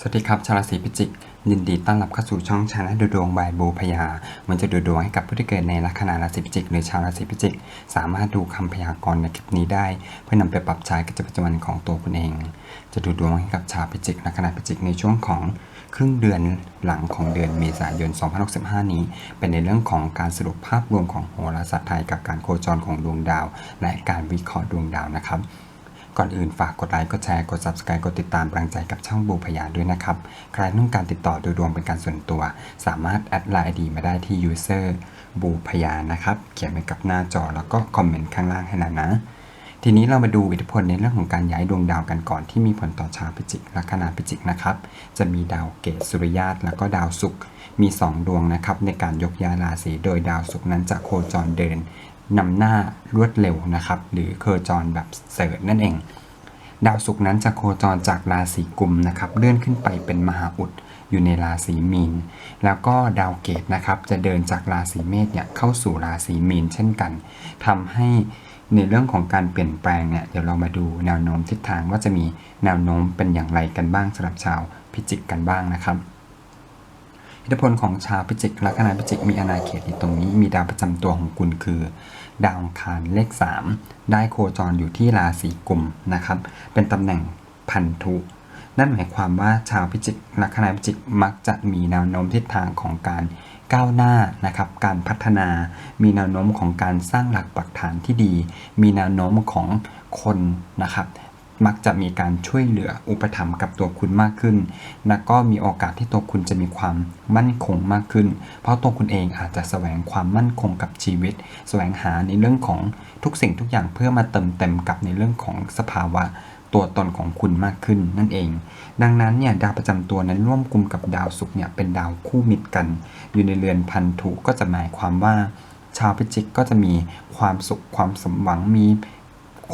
สวัสดีครับชาวราศีพิจิก ยินดีต้อนรับเข้าสู่ช่องชาแนลดูดวงบายบูพยา มันจะดูดวงให้กับผู้ที่เกิดในลัคนาราศีพิจิกหรือชาวราศีพิจิก สามารถดูคำพยากรณ์ในคลิปนี้ได้ เพื่อนำไปปรับใช้กับประจำวันของตัวคุณเอง จะดูดวงให้กับชาวพิจิกลัคนาพิจิกในช่วงของครึ่งเดือนหลังของเดือนเมษายน2565 นี้ เป็นในเรื่องของการสรุปภาพรวมของโหราศาสตร์ไทยกับการโคจรของดวงดาว และการวิเคราะห์ดวงดาวนะครับ ก่อนอื่นฝากกดไลค์กดแชร์กด subscribe กดติดตามกำลังใจกับช่องบูพยาด้วยนะครับ ใครต้องการติดต่อดูดวงเป็นการส่วนตัว สามารถแอดไลน์ดีมาได้ที่ user บูพยานะครับ เขียนไว้กับหน้าจอแล้วก็คอมเมนต์ข้างล่างให้แล้วนะ ทีนี้เรามาดูอิทธิพลในเรื่องของการย้ายดวงดาวกันก่อนที่มีผลต่อชาวพิจิกลัคนาพิจิกนะครับ จะมีดาวเกตสุริยาตแล้วก็ดาวศุกร์มี 2 ดวงนะครับในการยกย้ายราศีโดยดาวศุกร์นั้นจะโคจรเดิน นำหน้ารวดเร็วนะครับ หรือโคจรแบบเสริร์นั่นเอง ดาวศุกร์นั้นจะโคจรจากราศีกุมนะครับเลื่อนขึ้นไปเป็นมหาอุดอยู่ในราศีมีน แล้วก็ดาวเกตนะครับจะเดินจากราศีเมษเนี่ยเข้าสู่ราศีมีนเช่นกันทำให้ในเรื่องของการเปลี่ยนแปลงเนี่ยเดี๋ยวเรามาดูแนวโน้มทิศทางว่าจะมีแนวโน้มเป็นอย่างไรกันบ้างสำหรับชาวพิจิกกันบ้างนะครับ อิทธิพลของชาวพิจิกลัคนาพิจิกมีอาณาเขตอยู่ตรงนี้ มีดาวประจำตัวของคุณคือ ดาวองคารเลข 3 ได้โคจรอยู่ที่ราศีกุมนะครับ เป็นตำแหน่งพันธุนั่นหมายความว่าชาวพิจิกลัคนาพิจิกมักจะมีแนวโน้มทิศทางของการก้าวหน้านะครับ การพัฒนา มีแนวโน้มของการสร้างหลักปักฐานที่ดี มีแนวโน้มของคนนะครับ มักจะมีการช่วยเหลืออุปถัมภ์กับตัวคุณมากขึ้น และก็มีโอกาสที่ตัวคุณจะมีความมั่นคงมากขึ้น เพราะตัวคุณเองอาจจะแสวงความมั่นคงกับชีวิต แสวงหาในเรื่องของทุกสิ่งทุกอย่างเพื่อมาเติมเต็มกับในเรื่องของสภาวะตัวตนของคุณมากขึ้นนั่นเอง ดังนั้นเนี่ยดาวประจำตัวนั้นร่วมกลุ่มกับดาวศุกร์เนี่ยเป็นดาวคู่มิตรกัน อยู่ในเรือนพันธุก็จะหมายความว่า ชาวพิจิกก็จะมีความสุขความสมหวังมี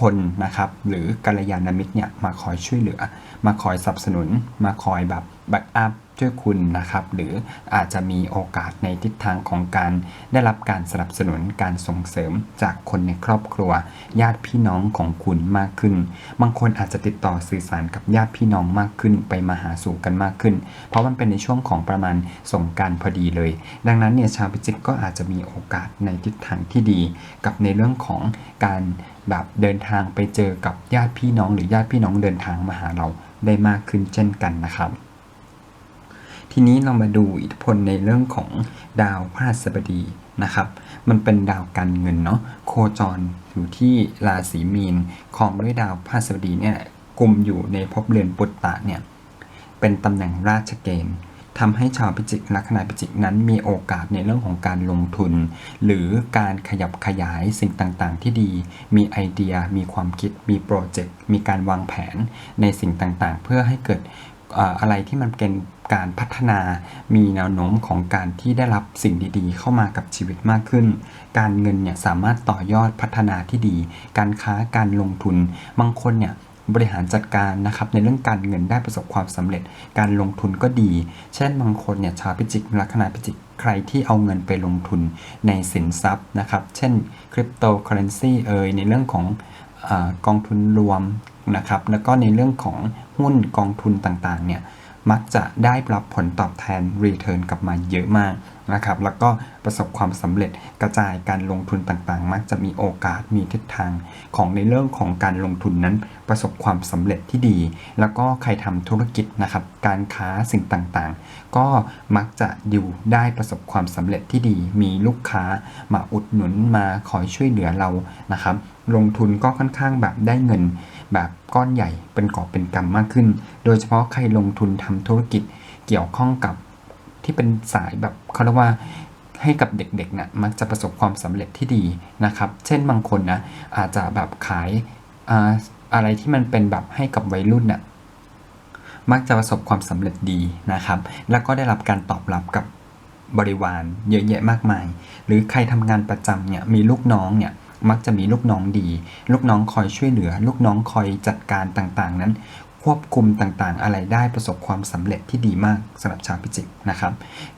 คนนะครับหรือกัลยาณมิตรเนี่ยมาคอยช่วยเหลือ มาคอยสนับสนุน มาคอยแบบแบ็กอัพช่วยคุณนะครับหรืออาจจะมีโอกาสในทิศทางของการได้รับการสนับสนุนการส่งเสริมจากคนในครอบครัว ญาติพี่น้องของคุณมากขึ้น บางคนอาจจะติดต่อสื่อสารกับญาติพี่น้องมากขึ้น ไปมาหาสู่กันมากขึ้น เพราะมันเป็นในช่วงของประมาณส่งการพอดีเลย ดังนั้นเนี่ยชาวพิจิกก็อาจจะมีโอกาสในทิศทางที่ดี กับในเรื่องของการ แบบเดินทางไปเจอกับญาติพี่น้องหรือญาติพี่น้องเดินทางมาหาเราได้มากขึ้นเช่นกันนะครับ ทีนี้เรามาดูอิทธิพลในเรื่องของดาวพฤหัสบดีนะครับ มันเป็นดาวการเงินเนาะโคจรอยู่ที่ราศีมีนของด้วยดาวพฤหัสบดีเนี่ยกลุ่มอยู่ในภพเรือนปุตตะเนี่ยเป็นตำแหน่งราชเกณฑ์ ทำให้ชาวพิจิกลัคนาพิจิกนั้นมีโอกาสในเรื่องของการลงทุน หรือการขยับขยายสิ่งต่างๆ ที่ดี มีไอเดีย มีความคิด มีโปรเจกต์ มีการวางแผนในสิ่งต่างๆ เพื่อให้เกิดเอ่ออะไรที่มันเป็นการพัฒนา มีแนวโน้มของการที่ได้รับสิ่งดีๆ เข้ามากับชีวิตมากขึ้น การเงินเนี่ยสามารถต่อยอดพัฒนาที่ดี การค้าการลงทุน บางคนเนี่ย บริหารจัดการนะครับในเรื่องการเงินได้ประสบความสำเร็จ การลงทุนก็ดี เช่นบางคนเนี่ยชาวพิจิกลัคนาพิจิกใครที่เอาเงินไปลงทุนในสินทรัพย์นะครับ เช่นคริปโตเคอเรนซีเอ่ยในเรื่องของอกองทุนรวมนะครับ แล้วก็ในเรื่องของหุ้นกองทุนต่างๆเนี่ยมักจะได้รับผลตอบแทนรีเทิร์นกลับมาเยอะมาก นะครับ แล้วก็ประสบความสำเร็จกระจายการลงทุนต่างๆ มักจะมีโอกาสมีทิศทางของในเรื่องของการลงทุนนั้น ประสบความสำเร็จที่ดี แล้วก็ใครทำธุรกิจนะครับ การค้าสิ่งต่างๆ ก็มักจะอยู่ได้ประสบความสำเร็จที่ดี มีลูกค้ามาอุดหนุนมาคอยช่วยเหลือเรานะครับ ลงทุนก็ค่อนข้างแบบได้เงิน แบบก้อนใหญ่เป็นกอบเป็นกำมากขึ้น โดยเฉพาะใครลงทุนทำธุรกิจเกี่ยวข้องกับ ที่เป็นสายแบบเขาเรียกว่าให้กับเด็กๆนะ่ะมักจะประสบความสำเร็จที่ดีนะครับ เช่นบางคนนะอาจจะแบบขายอาอะไรที่มันเป็นแบบให้กับวัยรุ่นน่ะมักจะประสบความสำเร็จดีนะครับ แล้วก็ได้รับการตอบรับกับบริวารเยอะแยะมากมาย หรือใครทำงานประจำเนี่ยมีลูกน้องเนี่ยมักจะมีลูกน้องดี ลูกน้องคอยช่วยเหลือ ลูกน้องคอยจัดการต่างๆ นั้น ควบคุมต่างๆ อะไรได้ประสบความสำเร็จที่ดีมากสำหรับชาวพิจิกนะครับ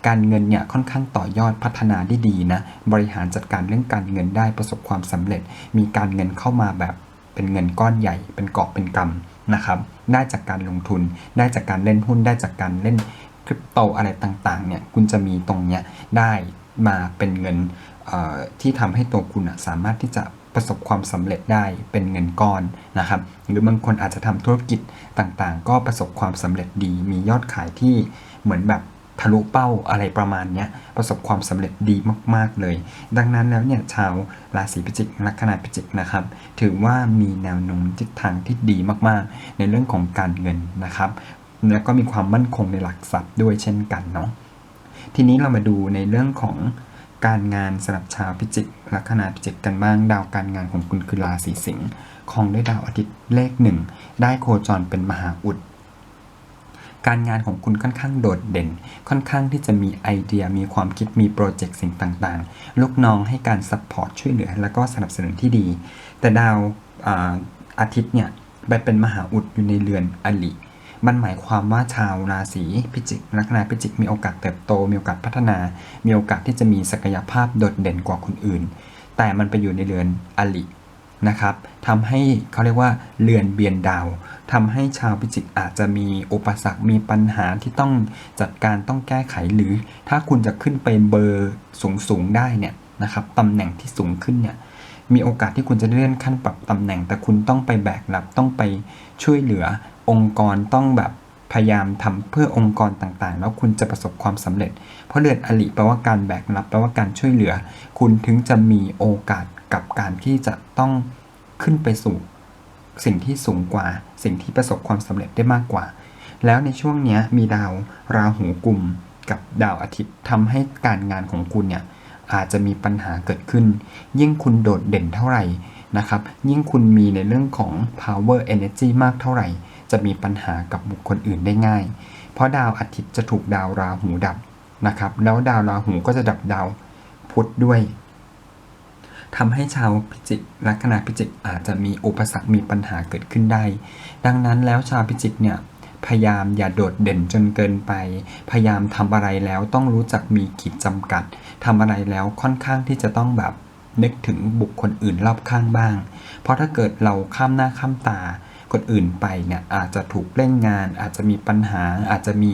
การเงินเนี่ยค่อนข้างต่อยอดพัฒนาได้ดีนะ บริหารจัดการเรื่องการเงินได้ประสบความสำเร็จ มีการเงินเข้ามาแบบเป็นเงินก้อนใหญ่ เป็นกอบเป็นกำนะครับ ได้จากการลงทุน ได้จากการเล่นหุ้น ได้จากการเล่นคริปโตอะไรต่างๆ เนี่ย คุณจะมีตรงเนี้ยได้มาเป็นเงินที่ทำให้ตัวคุณสามารถที่จะ ประสบความสำเร็จได้เป็นเงินก้อนนะครับ หรือบางคนอาจจะทำธุรกิจต่างๆ ก็ประสบความสำเร็จดี มียอดขายที่เหมือนแบบทะลุเป้าอะไรประมาณเนี้ยประสบความสำเร็จดีมาก ๆ เลย ดังนั้นแล้วเนี่ยชาวราศีพิจิกลัคนาพิจิกนะครับ ถือว่ามีแนวโน้มทิศทางที่ดีมากๆ ในเรื่องของการเงินนะครับ แล้วก็มีความมั่นคงในหลักทรัพย์ด้วยเช่นกันเนาะทีนี้เรามาดูในเรื่องของ การงานสำหรับชาวพิจิกลัคนาพิจิกกันบ้างดาวการงานของคุณคือราศีสิงห์ของด้วยดาวอาทิตย์เลขหนึ่งได้โคจรเป็นมหาอุด การงานของคุณค่อนข้างโดดเด่น ค่อนข้างที่จะมีไอเดียมีความคิดมีโปรเจกต์สิ่งต่างๆ ลูกน้องให้การซัพพอร์ตช่วยเหลือ แล้วก็สนับสนุนที่ดี แต่ดาวอาอาทิตย์เนี่ยไปเป็นมหาอุดอยู่ในเรือนอลิ มันหมายความว่าชาวราศีพิจิกลัคนาพิจิกมีโอกาสเติบโต มีโอกาสพัฒนา มีโอกาสที่จะมีศักยภาพโดดเด่นกว่าคนอื่น แต่มันไปอยู่ในเรือนอลินะครับทำให้เขาเรียกว่าเรือนเบียนดาวทำให้ชาวพิจิกอาจจะมีอุปสรรค มีปัญหาที่ต้องจัดการต้องแก้ไขหรือ ถ้าคุณจะขึ้นไปเบอร์สูงสูงได้เนี่ยนะครับตำแหน่งที่สูงขึ้นเนี่ยมีโอกาสที่คุณจะเลื่อนขั้นปรับตำแหน่ง แต่คุณต้องไปแบกรับต้องไปช่วยเหลือ องค์กรต้องแบบพยายามทำเพื่อองค์กรต่างๆ แล้วคุณจะประสบความสำเร็จ เพราะเรือนอลิแปลว่าการแบกรับแปลว่าการช่วยเหลือ คุณถึงจะมีโอกาสกับการที่จะต้องขึ้นไปสู่สิ่งที่สูงกว่า สิ่งที่ประสบความสำเร็จได้มากกว่า แล้วในช่วงนี้มีดาวราหูกลุ่มกับดาวอาทิตย์ทำให้การงานของคุณเนี่ยอาจจะมีปัญหาเกิดขึ้น ยิ่งคุณโดดเด่นเท่าไหร่นะครับ ยิ่งคุณมีในเรื่องของ power energy มากเท่าไหร่ จะมีปัญหากับบุคคลอื่นได้ง่าย เพราะดาวอาทิตย์จะถูกดาวราหูดับนะครับ แล้วดาวราหูก็จะดับดาวพุธด้วยทำให้ชาวพิจิกลัคนาพิจิกอาจจะมีอุปสรรคมีปัญหาเกิดขึ้นได้ ดังนั้นแล้วชาวพิจิกเนี่ยพยายามอย่าโดดเด่นจนเกินไป พยายามทำอะไรแล้วต้องรู้จักมีขีดจำกัดทำอะไรแล้วค่อนข้างที่จะต้องแบบนึกถึงบุคคลอื่นรอบข้างบ้าง เพราะถ้าเกิดเราข้ามหน้าข้ามตา คนอื่นไปเนี่ยอาจจะถูกเล่นงาน อาจจะมีปัญหาอาจจะมี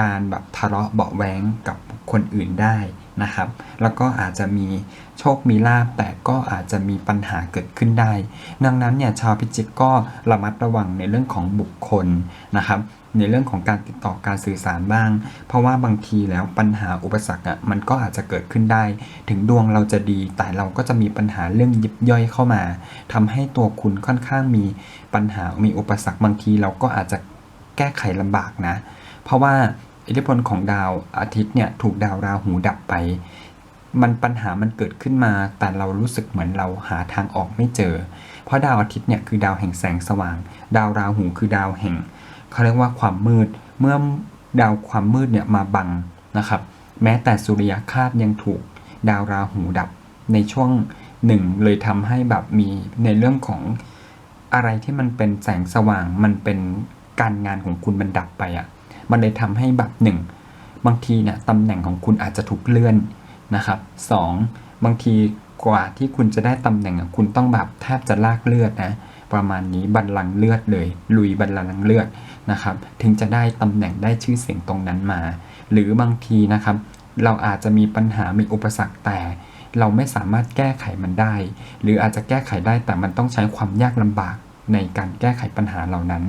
การแบบทะเลาะเบาะแว้งกับคนอื่นได้ นะครับ แล้วก็อาจจะมีโชคมีลาบแต่ก็อาจจะมีปัญหาเกิดขึ้นได้ ดังนั้นเนี่ยชาวพิจิกก็ระมัดระวังในเรื่องของบุคคลนะครับในเรื่องของการติดต่อการสื่อสารบ้าง เพราะว่าบางทีแล้วปัญหาอุปสรรคอะมันก็อาจจะเกิดขึ้นได้ ถึงดวงเราจะดี แต่เราก็จะมีปัญหาเรื่องยิบย่อยเข้ามาทำให้ตัวคุณค่อนข้างมีปัญหามีอุปสรรคบางทีเราก็อาจจะแก้ไขลำบากนะ เพราะว่า อิทธิพลของดาวอาทิตย์เนี่ยถูกดาวราหูดับไป มันปัญหามันเกิดขึ้นมา แต่เรารู้สึกเหมือนเราหาทางออกไม่เจอ เพราะดาวอาทิตย์เนี่ยคือดาวแห่งแสงสว่าง ดาวราหูคือดาวแห่งเขาเรียกว่าความมืด เมื่อดาวความมืดเนี่ยมาบังนะครับ แม้แต่สุริยคราสยังถูกดาวราหูดับในช่วงหนึ่งเลยทำให้แบบมีในเรื่องของอะไรที่มันเป็นแสงสว่างมันเป็นการงานของคุณมันดับไปอะ่ะ มันเลยทำให้แบบหนึ่งบางทีเนี่ยตำแหน่งของคุณอาจจะถูกเลื่อนนะครับสองบางทีกว่าที่คุณจะได้ตำแหน่งคุณต้องแบบแทบจะลากเลือดนะประมาณนี้บัลลังเลือดเลย ลุยบัลลังเลือดนะครับ ถึงจะได้ตำแหน่งได้ชื่อเสียงตรงนั้นมา หรือบางทีนะครับ เราอาจจะมีปัญหามีอุปสรรคแต่เราไม่สามารถแก้ไขมันได้ หรืออาจจะแก้ไขได้แต่มันต้องใช้ความยากลำบาก ในการแก้ไขปัญหาเหล่านั้น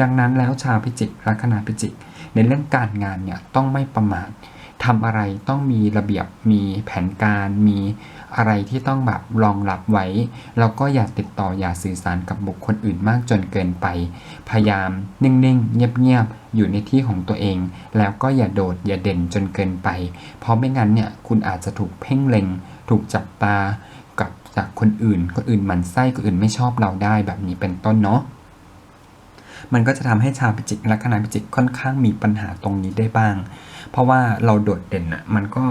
ดังนั้นแล้วชาวพิจิกลัคนาพิจิก ในเรื่องการงานเนี่ยต้องไม่ประมาททำอะไรต้องมีระเบียบมีแผนการมีอะไรที่ต้องแบบรองรับไว้ แล้วก็อย่าติดต่ออย่าสื่อสารกับบุคคลอื่นมากจนเกินไป พยายามนิ่งๆ เงียบๆ อยู่ในที่ของตัวเอง แล้วก็อย่าโดดอย่าเด่นจนเกินไป เพราะไม่งั้นเนี่ยคุณอาจจะถูกเพ่งเล็ง ถูกจับตา จากคนอื่น คนอื่นมันไส้คนอื่นไม่ชอบเราได้แบบนี้เป็นต้นเนาะมันก็จะทำให้ชาวพิจิกและคณะพิจิกค่อนข้างมีปัญหาตรงนี้ได้บ้าง เพราะว่าเราโดดเด่นอะมันก็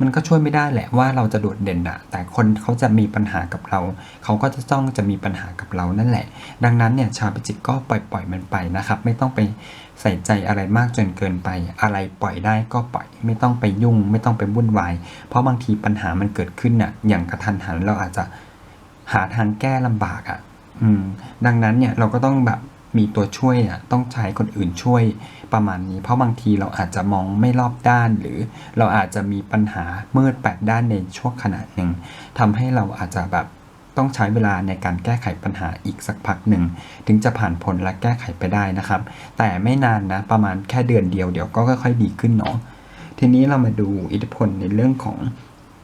มันก็ช่วยไม่ได้แหละว่าเราจะโดดเด่นอะแต่คนเขาจะมีปัญหากับเรา เขาก็จะต้องจะมีปัญหากับเรานั่นแหละ ดังนั้นเนี่ยชาวพิจิกก็ปล่อยปล่อยมันไปนะครับ ไม่ต้องไปใส่ใจอะไรมากจนเกินไป อะไรปล่อยได้ก็ปล่อย ไม่ต้องไปยุ่ง ไม่ต้องไปวุ่นวาย เพราะบางทีปัญหามันเกิดขึ้นน่ะ อย่างกระทันหันเราอาจจะหาทางแก้ลำบากอะ อืม ดังนั้นเนี่ยเราก็ต้องแบบ มีตัวช่วยอะต้องใช้คนอื่นช่วยประมาณนี้ เพราะบางทีเราอาจจะมองไม่รอบด้าน หรือเราอาจจะมีปัญหามืดแปดด้านในช่วงขณะหนึ่งทำให้เราอาจจะแบบต้องใช้เวลาในการแก้ไขปัญหาอีกสักพักหนึ่ง ถึงจะผ่านพ้นและแก้ไขไปได้นะครับ แต่ไม่นานนะประมาณแค่เดือนเดียวเดี๋ยวก็ค่อยๆดีขึ้นเนาะทีนี้เรามาดูอิทธิพลในเรื่องของ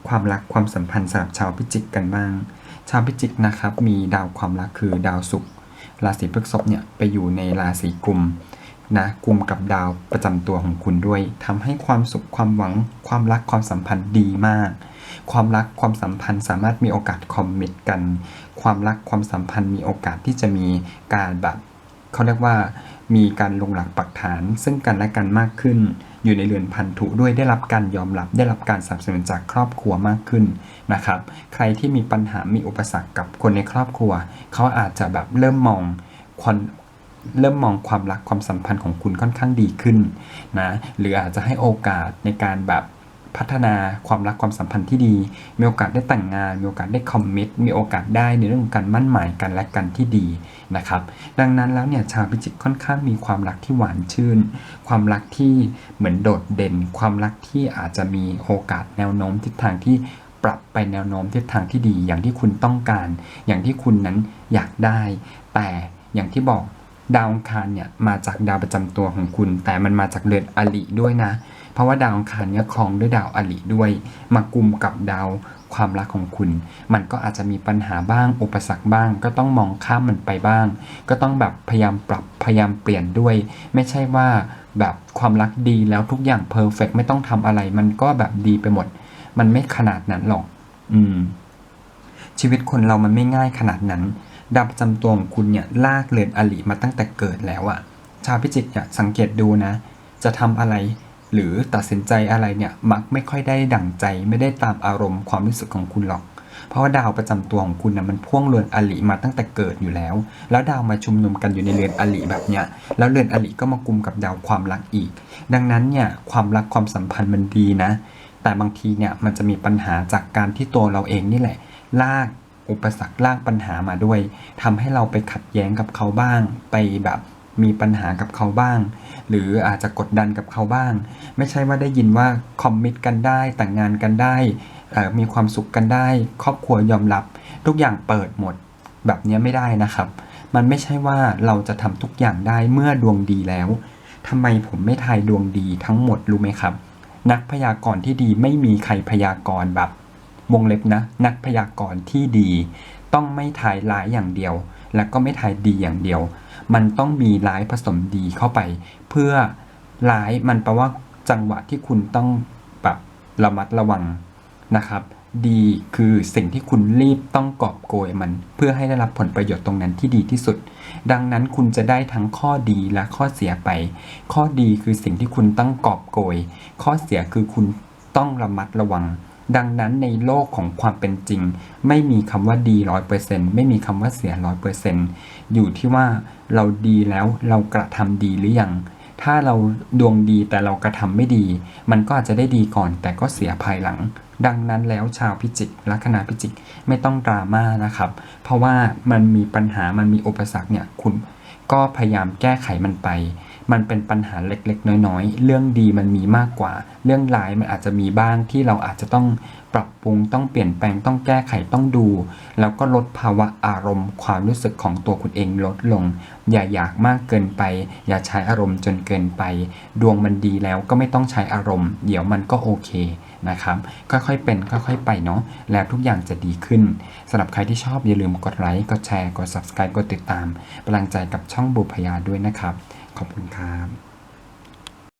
ความรักความสัมพันธ์สำหรับชาวพิจิกกันบ้าง ชาวพิจิกนะครับมีดาวความรักคือดาวศุกร์ ราศีพฤษภเนี่ยไปอยู่ในราศีกุมนะกุมกับดาวประจำตัวของคุณด้วยทำให้ความสุขความหวังความรักความสัมพันธ์ดีมาก ความรักความสัมพันธ์สามารถมีโอกาสคอมมิตกัน ความรักความสัมพันธ์มีโอกาสที่จะมีการแบบเขาเรียกว่า มีการลงหลักปักฐาน ซึ่งกันและกันมากขึ้น อยู่ในเรือนพันธุด้วยได้รับการยอมรับ ได้รับการสนับสนุนจากครอบครัวมากขึ้นนะครับ ใครที่มีปัญหามีอุปสรรคกับคนในครอบครัว เขาอาจจะแบบเริ่มมองคนเริ่มมองความรักความสัมพันธ์ของคุณค่อนข้างดีขึ้นนะหรืออาจจะให้โอกาสในการแบบ พัฒนาความรักความสัมพันธ์ที่ดี มีโอกาสได้แต่งงาน มีโอกาสได้คอมมิตมีโอกาสได้ในเรื่องของการมั่นหมายกันและกันที่ดีนะครับ ดังนั้นแล้วเนี่ยชาวพิจิกค่อนข้างมีความรักที่หวานชื่น ความรักที่เหมือนโดดเด่น ความรักที่อาจจะมีโอกาสแนวโน้มทิศทางที่ปรับไปแนวโน้มทิศทางที่ดี อย่างที่คุณต้องการ อย่างที่คุณนั้นอยากได้ แต่อย่างที่บอกดาวองคารเนี่ยมาจากดาวประจำตัวของคุณ แต่มันมาจากเรือนอลิด้วยนะ เพราะว่าดาวอังคารเนี่ยครองด้วยดาวอลิด้วย มากุมกับดาวความรักของคุณ มันก็อาจจะมีปัญหาบ้าง อุปสรรคบ้าง ก็ต้องมองข้ามมันไปบ้าง ก็ต้องแบบพยายามปรับพยายามเปลี่ยนด้วย ไม่ใช่ว่าแบบความรักดีแล้วทุกอย่างเพอร์เฟกไม่ต้องทำอะไร มันก็แบบดีไปหมด มันไม่ขนาดนั้นหรอก อืม ชีวิตคนเรามันไม่ง่ายขนาดนั้น ดาวประจำตัวของคุณเนี่ยลากเรือนอลิมาตั้งแต่เกิดแล้วอะชาวพิจิกเนี่ยสังเกตดูนะ จะทำอะไร หรือตัดสินใจอะไรเนี่ยมักไม่ค่อยได้ดั่งใจไม่ได้ตามอารมณ์ความรู้สึกของคุณหรอก เพราะว่าดาวประจำตัวของคุณนะมันพ่วงเรือนอลิมาตั้งแต่เกิดอยู่แล้ว แล้วดาวมาชุมนุมกันอยู่ในเรือนอลิแบบเนี้ยแล้วเรือนอลิก็มากุมกับดาวความรักอีก ดังนั้นเนี่ยความรักความสัมพันธ์มันดีนะ แต่บางทีเนี่ยมันจะมีปัญหาจากการที่ตัวเราเองนี่แหละ ลากอุปสรรคลากปัญหามาด้วยทำให้เราไปขัดแย้งกับเขาบ้างไปแบบ มีปัญหากับเขาบ้าง หรืออาจจะกดดันกับเขาบ้าง ไม่ใช่ว่าได้ยินว่าคอมมิตกันได้ แต่งงานกันได้ มีความสุขกันได้ ครอบครัวยอมรับ ทุกอย่างเปิดหมดแบบนี้ไม่ได้นะครับ มันไม่ใช่ว่าเราจะทำทุกอย่างได้เมื่อดวงดีแล้วทำไมผมไม่ทายดวงดีทั้งหมดรู้ไหมครับ นักพยากรณ์ที่ดีไม่มีใครพยากรณ์แบบวงเล็บนะ นักพยากรณ์ที่ดี ต้องไม่ทายร้ายอย่างเดียว และก็ไม่ทายดีอย่างเดียว มันต้องมีร้ายผสมดีเข้าไป เพื่อร้ายมันแปลว่าจังหวะที่คุณต้องแบบระมัดระวังนะครับ ดีคือสิ่งที่คุณรีบต้องกอบโกยมัน เพื่อให้ได้รับผลประโยชน์ตรงนั้นที่ดีที่สุด ดังนั้นคุณจะได้ทั้งข้อดีและข้อเสียไป ข้อดีคือสิ่งที่คุณต้องกอบโกย ข้อเสียคือคุณต้องระมัดระวัง ดังนั้นในโลกของความเป็นจริง ไม่มีคำว่าดีร้อยเปอร์เซ็นไม่มีคำว่าเสียร้อยเปอร์เซ็นอยู่ที่ว่าเราดีแล้วเรากระทำดีหรือยัง ถ้าเราดวงดีแต่เรากระทำไม่ดี มันก็อาจจะได้ดีก่อน แต่ก็เสียภายหลัง ดังนั้นแล้วชาวพิจิกลัคนาพิจิกไม่ต้องดราม่านะครับ เพราะว่ามันมีปัญหามันมีอุปสรรคเนี่ยคุณก็พยายามแก้ไขมันไป มันเป็นปัญหาเล็กๆ น้อยๆ เรื่องดีมันมีมากกว่า เรื่องร้ายมันอาจจะมีบ้างที่เราอาจจะต้องปรับปรุงต้องเปลี่ยนแปลงต้องแก้ไขต้องดู แล้วก็ลดภาวะอารมณ์ ความรู้สึกของตัวคุณเองลดลง อย่าอยากมากเกินไป อย่าใช้อารมณ์จนเกินไป ดวงมันดีแล้วก็ไม่ต้องใช้อารมณ์ เดี๋ยวมันก็โอเคนะครับ ค่อยๆเป็นค่อยๆไปเนาะแล้วทุกอย่างจะดีขึ้นสำหรับใครที่ชอบอย่าลืมกดไลค์กดแชร์กด subscribe กดติดตามกำลังใจกับช่องบุพยาด้วยนะครับ ขอบคุณครับ